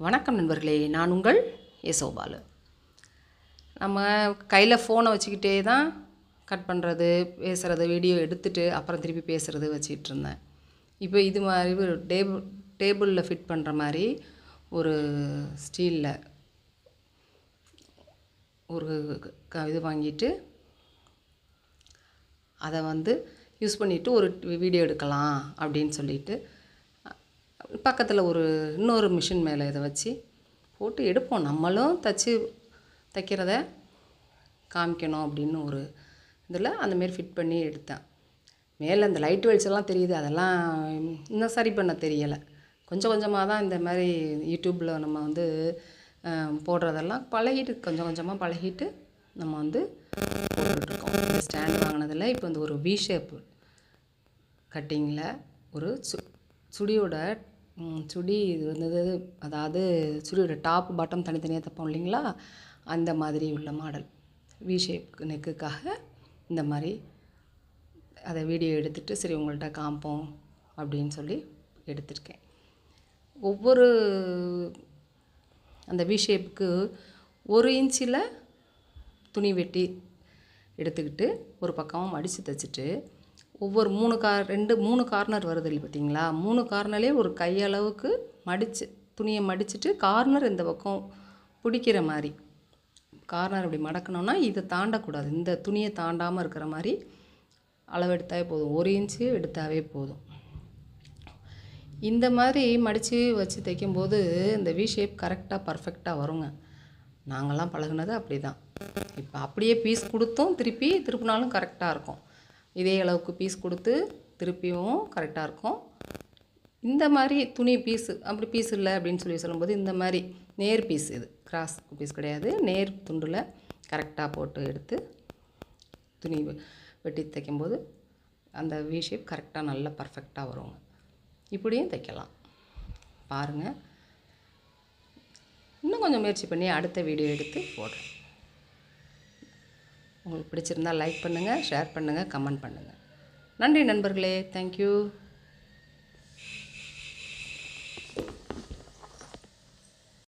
வணக்கம் நண்பர்களே நான் உங்கள் யசோபாலு நம்ம கையில் ஃபோனை வச்சுக்கிட்டே தான் கட் பண்ணுறது பேசுகிறது வீடியோ எடுத்துகிட்டு அப்புறம் திருப்பி பேசுகிறது வச்சுக்கிட்டு இருந்தேன். இப்போ இது மாதிரி ஒரு டேபிள் டேபிளில் ஃபிட் பண்ணுற மாதிரி ஒரு ஸ்டீலில் ஒரு க இது வாங்கிட்டு அதை வந்து யூஸ் பண்ணிவிட்டு ஒரு வீடியோ எடுக்கலாம் அப்படின்னு சொல்லிட்டு பக்கத்தில் ஒரு இன்னொரு மிஷின் மேலே இதை வச்சு போட்டு எடுப்போம். நம்மளும் தச்சு தைக்கிறத காமிக்கணும் அப்படின்னு ஒரு இதில் அந்தமாரி ஃபிட் பண்ணி எடுத்தேன். மேலே அந்த லைட் வெளிச்செல்லாம் தெரியுது. அதெல்லாம் இன்னும் சரி பண்ண தெரியலை. கொஞ்சம் கொஞ்சமாக தான் இந்த மாதிரி யூடியூப்பில் நம்ம வந்து போடுறதெல்லாம் பழகிட்டு கொஞ்சம் கொஞ்சமாக பழகிட்டு நம்ம வந்து போட்டுட்ருக்கோம் ஸ்டாண்ட் வாங்கினதில் இப்போ இந்த ஒரு வி ஷேப்பு கட்டிங்கில் ஒரு சு சுடியோட சுடி இது வந்து அதாவது சுடியோட டாப் பாட்டம் தனித்தனியாக தைப்போம் இல்லைங்களா? அந்த மாதிரி உள்ள மாடல். வி ஷேப் நெக்குக்காக இந்த மாதிரி அதை வீடியோ எடுத்துகிட்டு சரி உங்கள்கிட்ட காமிப்போம் அப்படின்னு சொல்லி எடுத்திருக்கேன். ஒவ்வொரு அந்த வி ஷேப்புக்கு ஒரு இன்ச்சில் துணி வெட்டி எடுத்துக்கிட்டு ஒரு பக்கமாக மடித்து தைச்சிட்டு ஒவ்வொரு மூணு கார் ரெண்டு மூணு கார்னர் வருது இல்லை பார்த்தீங்களா மூணு கார்னர்லேயே ஒரு கையளவுக்கு மடித்து துணியை மடிச்சிட்டு கார்னர் இந்த பக்கம் பிடிக்கிற மாதிரி. கார்னர் அப்படி மடக்கணும்னா இதை தாண்டக்கூடாது. இந்த துணியை தாண்டாமல் இருக்கிற மாதிரி அளவெடுத்தாவே போதும். ஒரு இன்ச்சு எடுத்தாவே போதும். இந்த மாதிரி மடித்து வச்சு தைக்கும்போது இந்த வி ஷேப் கரெக்டாக பர்ஃபெக்டாக வருங்க. நாங்கள்லாம் பழகுனது அப்படி தான் இப்போ அப்படியே பீஸ் கொடுத்தும் திருப்பி திருப்பினாலும் கரெக்டாக இருக்கும். இதே அளவுக்கு பீஸ் கொடுத்து திருப்பியும் கரெக்டாக இருக்கும். இந்த மாதிரி துணி பீஸு அப்படி பீஸ் இல்லை அப்படின்னு சொல்லி சொல்லும்போது இந்த மாதிரி நேர் பீஸ் இது. கிராஸ் பீஸ் கிடையாது. நேர் துண்டில் கரெக்டாக போட்டு எடுத்து துணி வெட்டி தைக்கும்போது அந்த வி ஷேப் கரெக்டாக நல்லா பர்ஃபெக்டாக வருங்க இப்படியும் தைக்கலாம். பாருங்கள் இன்னும் கொஞ்சம் முயற்சி பண்ணி அடுத்த வீடியோ எடுத்து போடுறேன். உங்களுக்கு பிடிச்சிருந்தா லைக் பண்ணுங்கள் ஷேர் பண்ணுங்கள் கமெண்ட் பண்ணுங்கள் நன்றி நண்பர்களே. தேங்க்யூ